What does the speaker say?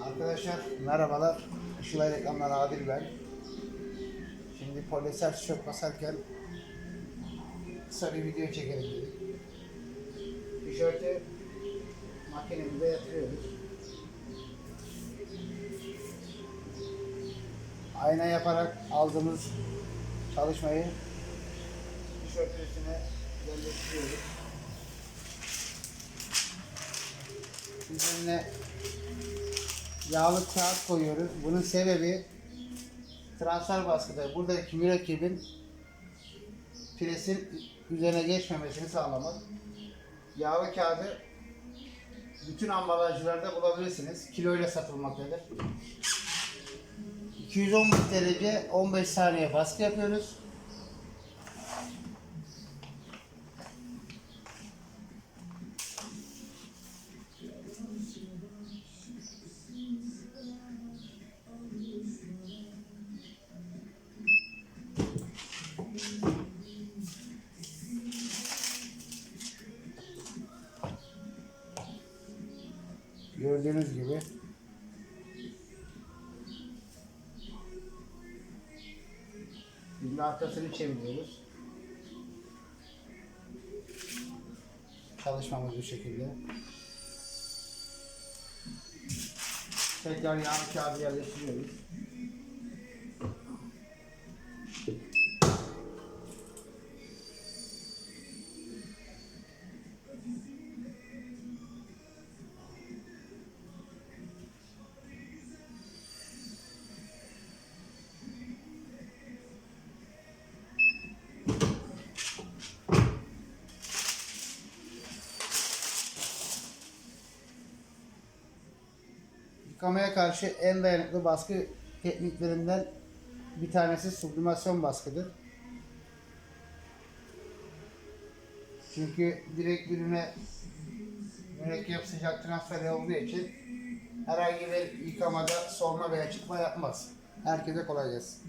Arkadaşlar merhabalar. Işılay Reklamlar Adil ben. Şimdi polyester tişört basarken kısa bir video çekelim dedik. Tişörtü makinemize yatırıyoruz. Ayna yaparak aldığımız çalışmayı tişörtün üstüne yerleştiriyoruz. Üzerine yağlı kağıt koyuyoruz. Bunun sebebi transfer baskıda buradaki mürekkebin presin üzerine geçmemesini sağlamak. Yağlı kağıdı bütün ambalajlarda bulabilirsiniz. Kilo ile satılmaktadır. 215 derece 15 saniye baskı yapıyoruz. Gördüğünüz gibi Şimdi arkasını çeviriyoruz. Çalışmamız bu şekilde. Tekrar yağlı kağıdı yerleştiriyoruz. Yıkamaya karşı en dayanıklı baskı tekniklerinden bir tanesi sublimasyon baskıdır. Çünkü direkt ürüne mürekkep sıcak transferi olduğu için herhangi bir yıkamada solma veya çıkma yapmaz. Herkese kolay gelsin.